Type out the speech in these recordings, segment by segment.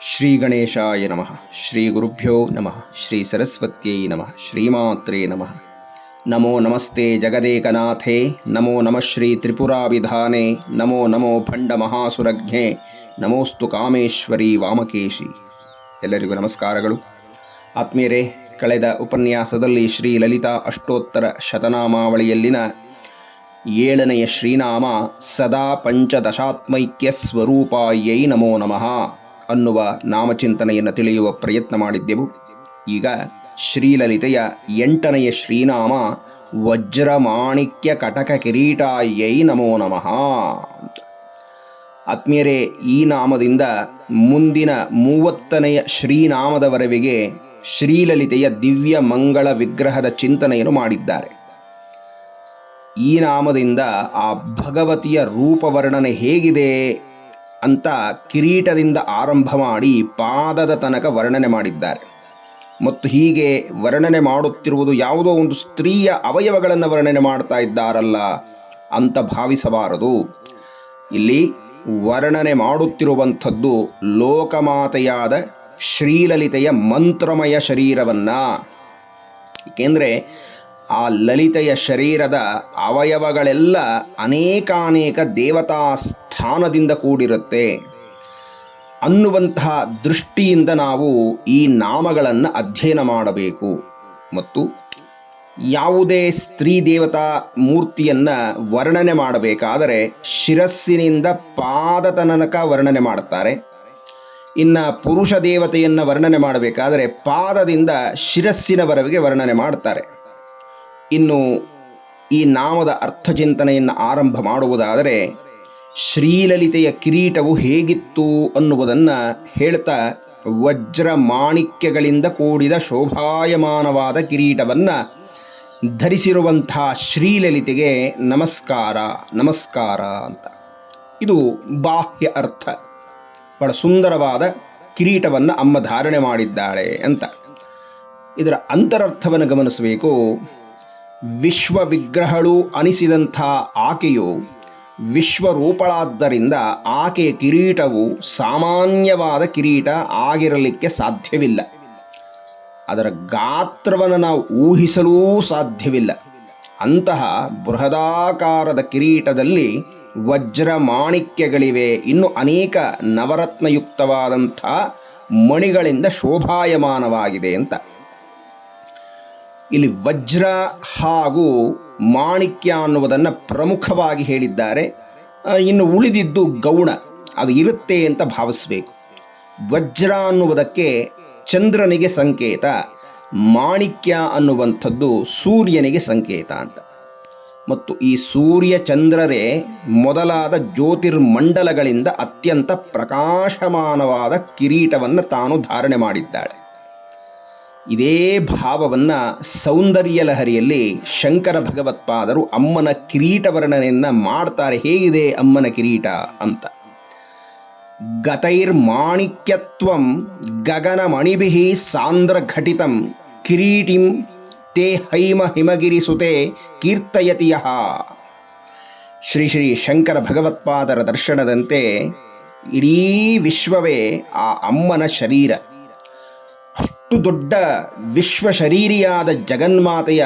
ಶ್ರೀ ಗಣೇಶಾಯ ನಮಃ. ಶ್ರೀ ಗುರುಭ್ಯೋ ನಮಃ. ಶ್ರೀ ಸರಸ್ವತ್ಯೈ ನಮಃ. ಶ್ರೀಮಾತ್ರೇ ನಮಃ. ನಮೋ ನಮಸ್ತೆ ಜಗದೇಕನಾಥೇ. ನಮೋ ನಮಃ ಶ್ರೀ ತ್ರಿಪುರಾವಿಧಾನೇ. ನಮೋ ನಮೋ ಭಂಡ ಮಹಾಸುರಜ್ಞೆ. ನಮೋಸ್ತು ಕಾಮೇಶ್ವರಿ ವಾಮಕೇಶಿ. ಎಲ್ಲರಿಗೂ ನಮಸ್ಕಾರಗಳು. ಆತ್ಮೀಯರೇ, ಕಳೆದ ಉಪನ್ಯಾಸದಲ್ಲಿ ಶ್ರೀ ಲಲಿತಾ ಅಷ್ಟೋತ್ತರ ಶತನಾಮಾವಳಿಯಲ್ಲಿನ ಏಳನೆಯ ಶ್ರೀನಾಮ ಸದಾ ಪಂಚದಶಾತ್ಮೈಕ್ಯ ಸ್ವರೂಪಾಯೈ ನಮೋ ನಮಃ. ಅನ್ನುವ ನಾಮಚಿಂತನೆಯನ್ನು ತಿಳಿಯುವ ಪ್ರಯತ್ನ ಮಾಡಿದ್ದೆವು. ಈಗ ಶ್ರೀಲಲಿತೆಯ ಎಂಟನೆಯ ಶ್ರೀನಾಮ ವಜ್ರಮಾಣಿಕ್ಯ ಕಟಕ ಕಿರೀಟಾಯೈ ನಮೋ ನಮಃ. ಆತ್ಮೀಯರೇ, ಈ ನಾಮದಿಂದ ಮುಂದಿನ ಮೂವತ್ತನೆಯ ಶ್ರೀನಾಮದವರೆಗೆ ಶ್ರೀಲಲಿತೆಯ ದಿವ್ಯ ಮಂಗಳ ವಿಗ್ರಹದ ಚಿಂತನೆಯನ್ನು ಮಾಡಿದ್ದಾರೆ. ಈ ನಾಮದಿಂದ ಆ ಭಗವತಿಯ ರೂಪವರ್ಣನೆ ಹೇಗಿದೆ? ಅಂತ ಕಿರೀಟದಿಂದ ಆರಂಭ ಮಾಡಿ ಪಾದದ ತನಕ ವರ್ಣನೆ ಮಾಡಿದ್ದಾರೆ. ಮತ್ತು ಹೀಗೆ ವರ್ಣನೆ ಮಾಡುತ್ತಿರುವುದು ಯಾವುದೋ ಒಂದು ಸ್ತ್ರೀಯ ಅವಯವಗಳನ್ನು ವರ್ಣನೆ ಮಾಡ್ತಾ ಇದ್ದಾರಲ್ಲ ಅಂತ ಭಾವಿಸಬಾರದು. ಇಲ್ಲಿ ವರ್ಣನೆ ಮಾಡುತ್ತಿರುವಂಥದ್ದು ಲೋಕಮಾತೆಯಾದ ಶ್ರೀಲಲಿತೆಯ ಮಂತ್ರಮಯ ಶರೀರವನ್ನ. ಏಕೆಂದರೆ ಆ ಲಲಿತೆಯ ಶರೀರದ ಅವಯವಗಳೆಲ್ಲ ಅನೇಕಾನೇಕ ದೇವತಾ ಸ್ಥಾನದಿಂದ ಕೂಡಿರುತ್ತೆ. ಅನ್ನುವಂತಹ ದೃಷ್ಟಿಯಿಂದ ನಾವು ಈ ನಾಮಗಳನ್ನು ಅಧ್ಯಯನ ಮಾಡಬೇಕು. ಮತ್ತು ಯಾವುದೇ ಸ್ತ್ರೀ ದೇವತಾ ಮೂರ್ತಿಯನ್ನು ವರ್ಣನೆ ಮಾಡಬೇಕಾದರೆ ಶಿರಸ್ಸಿನಿಂದ ಪಾದ ತನಕ ವರ್ಣನೆ ಮಾಡ್ತಾರೆ. ಇನ್ನು ಪುರುಷ ದೇವತೆಯನ್ನು ವರ್ಣನೆ ಮಾಡಬೇಕಾದರೆ ಪಾದದಿಂದ ಶಿರಸ್ಸಿನವರೆಗೆ ವರ್ಣನೆ ಮಾಡ್ತಾರೆ. ಇನ್ನು ಈ ನಾಮದ ಅರ್ಥಚಿಂತನೆಯನ್ನು ಆರಂಭ ಮಾಡುವುದಾದರೆ ಶ್ರೀಲಲಿತೆಯ ಕಿರೀಟವು ಹೇಗಿತ್ತು ಅನ್ನುವುದನ್ನು ಹೇಳ್ತಾ ವಜ್ರ ಮಾಣಿಕ್ಯಗಳಿಂದ ಕೂಡಿದ ಶೋಭಾಯಮಾನವಾದ ಕಿರೀಟವನ್ನು ಧರಿಸಿರುವಂಥ ಶ್ರೀಲಲಿತೆಗೆ ನಮಸ್ಕಾರ ನಮಸ್ಕಾರ ಅಂತ. ಇದು ಬಾಹ್ಯ ಅರ್ಥ. ಬಹಳ ಸುಂದರವಾದ ಕಿರೀಟವನ್ನು ಅಮ್ಮ ಧಾರಣೆ ಮಾಡಿದ್ದಾಳೆ ಅಂತ. ಇದರ ಅಂತರರ್ಥವನ್ನು ಗಮನಿಸಬೇಕು. ವಿಶ್ವ ವಿಗ್ರಹಳು ಅನಿಸಿದಂಥ ಆಕೆಯು ವಿಶ್ವರೂಪಳಾದ್ದರಿಂದ ಆಕೆಯ ಕಿರೀಟವು ಸಾಮಾನ್ಯವಾದ ಕಿರೀಟ ಆಗಿರಲಿಕ್ಕೆ ಸಾಧ್ಯವಿಲ್ಲ. ಅದರ ಗಾತ್ರವನ್ನು ನಾವು ಊಹಿಸಲೂ ಸಾಧ್ಯವಿಲ್ಲ. ಅಂತಹ ಬೃಹದಾಕಾರದ ಕಿರೀಟದಲ್ಲಿ ವಜ್ರ ಮಾಣಿಕ್ಯಗಳಿವೆ. ಇನ್ನು ಅನೇಕ ನವರತ್ನಯುಕ್ತವಾದಂಥ ಮಣಿಗಳಿಂದ ಶೋಭಾಯಮಾನವಾಗಿದೆ ಅಂತ. ಇಲ್ಲಿ ವಜ್ರ ಹಾಗೂ ಮಾಣಿಕ್ಯ ಅನ್ನುವುದನ್ನು ಪ್ರಮುಖವಾಗಿ ಹೇಳಿದ್ದಾರೆ. ಇನ್ನು ಉಳಿದಿದ್ದು ಗೌಣ. ಅದು ಇರುತ್ತೆ ಅಂತ ಭಾವಿಸಬೇಕು. ವಜ್ರ ಅನ್ನುವುದಕ್ಕೆ ಚಂದ್ರನಿಗೆ ಸಂಕೇತ, ಮಾಣಿಕ್ಯ ಅನ್ನುವಂಥದ್ದು ಸೂರ್ಯನಿಗೆ ಸಂಕೇತ ಅಂತ. ಮತ್ತು ಈ ಸೂರ್ಯ ಚಂದ್ರರೇ ಮೊದಲಾದ ಜ್ಯೋತಿರ್ಮಂಡಲಗಳಿಂದ ಅತ್ಯಂತ ಪ್ರಕಾಶಮಾನವಾದ ಕಿರೀಟವನ್ನು ತಾನು ಧಾರಣೆ ಮಾಡಿದ್ದಾಳೆ. ಇದೇ ಭಾವವನ್ನು ಸೌಂದರ್ಯ ಲಹರಿಯಲ್ಲಿ ಶಂಕರ ಭಗವತ್ಪಾದರು ಅಮ್ಮನ ಕಿರೀಟ ವರ್ಣನೆಯನ್ನು ಮಾಡ್ತಾರೆ. ಹೇಗಿದೆ ಅಮ್ಮನ ಕಿರೀಟ ಅಂತ. ಗತೈರ್ಮಾಣಿಕ್ಯತ್ವಂ ಗಗನಮಣಿಭಿ ಸಾಂದ್ರ ಘಟಿತಂ ಕಿರೀಟಿಂ ತೇ ಹೈಮ ಹಿಮಗಿರಿ ಸುತೆ ಕೀರ್ತಯತಿ ಶ್ರೀ ಶ್ರೀ ಶಂಕರ ಭಗವತ್ಪಾದರ ದರ್ಶನದಂತೆ ಇಡೀ ವಿಶ್ವವೇ ಆ ಅಮ್ಮನ ಶರೀರ. ಅಷ್ಟು ದೊಡ್ಡ ವಿಶ್ವ ಶರೀರಿಯಾದ ಜಗನ್ಮಾತೆಯ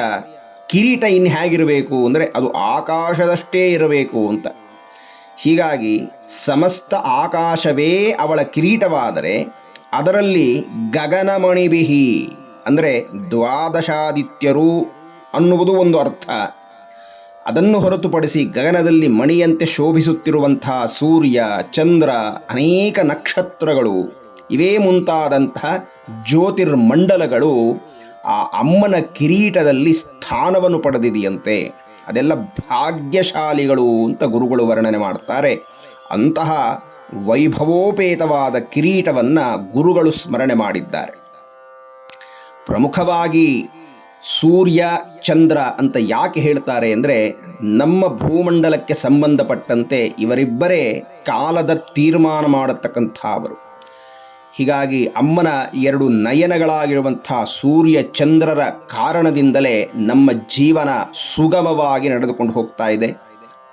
ಕಿರೀಟ ಇನ್ನು ಹೇಗಿರಬೇಕು ಅಂದರೆ ಅದು ಆಕಾಶದಷ್ಟೇ ಇರಬೇಕು ಅಂತ. ಹೀಗಾಗಿ ಸಮಸ್ತ ಆಕಾಶವೇ ಅವಳ ಕಿರೀಟವಾದರೆ ಅದರಲ್ಲಿ ಗಗನಮಣಿಬಿಹಿ ಅಂದರೆ ದ್ವಾದಶಾದಿತ್ಯರು ಅನ್ನುವುದು ಒಂದು ಅರ್ಥ. ಅದನ್ನು ಹೊರತುಪಡಿಸಿ ಗಗನದಲ್ಲಿ ಮಣಿಯಂತೆ ಶೋಭಿಸುತ್ತಿರುವಂತಹ ಸೂರ್ಯ, ಚಂದ್ರ, ಅನೇಕ ನಕ್ಷತ್ರಗಳು ಇವೇ ಮುಂತಾದಂತಹ ಜ್ಯೋತಿರ್ಮಂಡಲಗಳು ಆ ಅಮ್ಮನ ಕಿರೀಟದಲ್ಲಿ ಸ್ಥಾನವನ್ನು ಪಡೆದಿದೆಯಂತೆ. ಅದೆಲ್ಲ ಭಾಗ್ಯಶಾಲಿಗಳು ಅಂತ ಗುರುಗಳು ವರ್ಣನೆ ಮಾಡ್ತಾರೆ. ಅಂತಹ ವೈಭವೋಪೇತವಾದ ಕಿರೀಟವನ್ನು ಗುರುಗಳು ಸ್ಮರಣೆ ಮಾಡಿದ್ದಾರೆ. ಪ್ರಮುಖವಾಗಿ ಸೂರ್ಯ, ಚಂದ್ರ ಅಂತ ಯಾಕೆ ಹೇಳ್ತಾರೆ ಅಂದರೆ ನಮ್ಮ ಭೂಮಂಡಲಕ್ಕೆ ಸಂಬಂಧಪಟ್ಟಂತೆ ಇವರಿಬ್ಬರೇ ಕಾಲದ ತೀರ್ಮಾನ ಮಾಡತಕ್ಕಂಥವರು. ಹೀಗಾಗಿ ಅಮ್ಮನ ಎರಡು ನಯನಗಳಾಗಿರುವಂಥ ಸೂರ್ಯ ಚಂದ್ರರ ಕಾರಣದಿಂದಲೇ ನಮ್ಮ ಜೀವನ ಸುಗಮವಾಗಿ ನಡೆದುಕೊಂಡು ಹೋಗ್ತಾ ಇದೆ.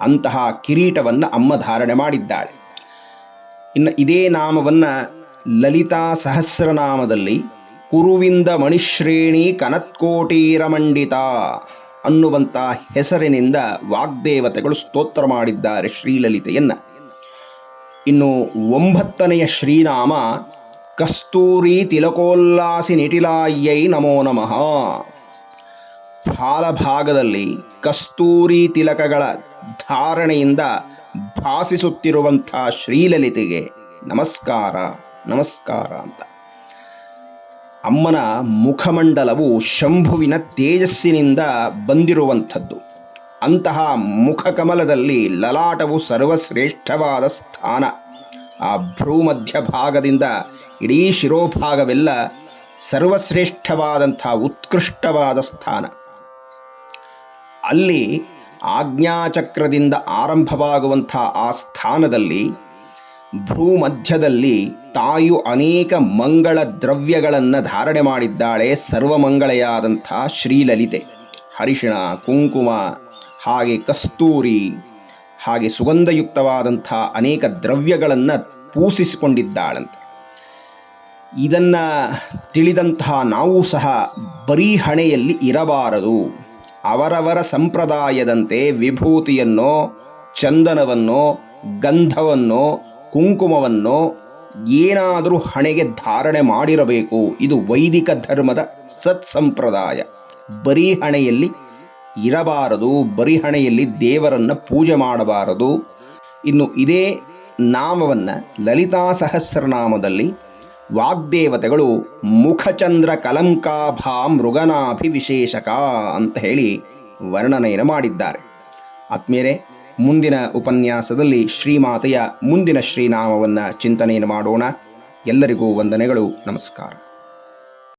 ಅಂತಹ ಕಿರೀಟವನ್ನು ಅಮ್ಮ ಧಾರಣೆ ಮಾಡಿದ್ದಾಳೆ. ಇನ್ನು ಇದೇ ನಾಮವನ್ನು ಲಲಿತಾ ಸಹಸ್ರನಾಮದಲ್ಲಿ ಕುರುವಿಂದ ಮಣಿಶ್ರೇಣಿ ಕನತ್ಕೋಟೀರಮಂಡಿತ ಅನ್ನುವಂಥ ಹೆಸರಿನಿಂದ ವಾಗ್ದೇವತೆಗಳು ಸ್ತೋತ್ರ ಮಾಡಿದ್ದಾರೆ ಶ್ರೀಲಲಿತೆಯನ್ನು. ಇನ್ನು ಒಂಬತ್ತನೆಯ ಶ್ರೀನಾಮ ಕಸ್ತೂರಿ ತಿಲಕೋಲ್ಲಾಸಿ ನಿಟಿಲಾಯ್ಯೈ ನಮೋ ನಮಃ. ಫಾಲಭಾಗದಲ್ಲಿ ಕಸ್ತೂರಿ ತಿಲಕಗಳ ಧಾರಣೆಯಿಂದ ಭಾಸಿಸುತ್ತಿರುವಂಥ ಶ್ರೀಲಲಿತೆಗೆ ನಮಸ್ಕಾರ ನಮಸ್ಕಾರ ಅಂತ. ಅಮ್ಮನ ಮುಖಮಂಡಲವು ಶಂಭುವಿನ ತೇಜಸ್ಸಿನಿಂದ ಬಂದಿರುವಂಥದ್ದು. ಅಂತಹ ಮುಖಕಮಲದಲ್ಲಿ ಲಲಾಟವು ಸರ್ವಶ್ರೇಷ್ಠವಾದ ಸ್ಥಾನ. ಆ ಭ್ರೂಮಧ್ಯ ಭಾಗದಿಂದ ಇಡೀ ಶಿರೋಭಾಗವೆಲ್ಲ ಸರ್ವಶ್ರೇಷ್ಠವಾದಂಥ ಉತ್ಕೃಷ್ಟವಾದ ಸ್ಥಾನ. ಅಲ್ಲಿ ಆಜ್ಞಾಚಕ್ರದಿಂದ ಆರಂಭವಾಗುವಂಥ ಆ ಸ್ಥಾನದಲ್ಲಿ ಭೂಮಧ್ಯದಲ್ಲಿ ತಾಯು ಅನೇಕ ಮಂಗಳ ದ್ರವ್ಯಗಳನ್ನು ಧಾರಣೆ ಮಾಡಿದ್ದಾಳೆ ಸರ್ವಮಂಗಳೆಯಾದಂಥ ಶ್ರೀಲಲಿತೆ. ಹರಿಶಿಣ ಕುಂಕುಮ, ಹಾಗೆ ಕಸ್ತೂರಿ ಹಾಗೆ ಸುಗಂಧಯುಕ್ತವಾದಂಥ ಅನೇಕ ದ್ರವ್ಯಗಳನ್ನು ಪೂಸಿಸಿಕೊಂಡಿದ್ದಾಳಂತೆ. ಇದನ್ನು ತಿಳಿದಂತಹ ನಾವು ಸಹ ಬರೀ ಹಣೆಯಲ್ಲಿ ಇರಬಾರದು. ಅವರವರ ಸಂಪ್ರದಾಯದಂತೆ ವಿಭೂತಿಯನ್ನೋ, ಚಂದನವನ್ನೋ, ಗಂಧವನ್ನೋ, ಕುಂಕುಮವನ್ನೋ ಏನಾದರೂ ಹಣೆಗೆ ಧಾರಣೆ ಮಾಡಿರಬೇಕು. ಇದು ವೈದಿಕ ಧರ್ಮದ ಸತ್ಸಂಪ್ರದಾಯ. ಬರೀ ಹಣೆಯಲ್ಲಿ ಇರಬಾರದು, ಬರಿಹಣೆಯಲ್ಲಿ ದೇವರನ್ನು ಪೂಜೆ ಮಾಡಬಾರದು. ಇನ್ನು ಇದೇ ನಾಮವನ್ನು ಲಲಿತಾ ಸಹಸ್ರನಾಮದಲ್ಲಿ ವಾಗ್ದೇವತೆಗಳು ಮುಖಚಂದ್ರ ಕಲಂಕಾಭಾ ಮೃಗನಾಭಿವಿಶೇಷಕ ಅಂತ ಹೇಳಿ ವರ್ಣನೆಯನ್ನು ಮಾಡಿದ್ದಾರೆ. ಆತ್ಮೀಯರೇ, ಮುಂದಿನ ಉಪನ್ಯಾಸದಲ್ಲಿ ಶ್ರೀಮಾತೆಯ ಮುಂದಿನ ಶ್ರೀನಾಮವನ್ನು ಚಿಂತನೆಯನ್ನು ಮಾಡೋಣ. ಎಲ್ಲರಿಗೂ ವಂದನೆಗಳು, ನಮಸ್ಕಾರ.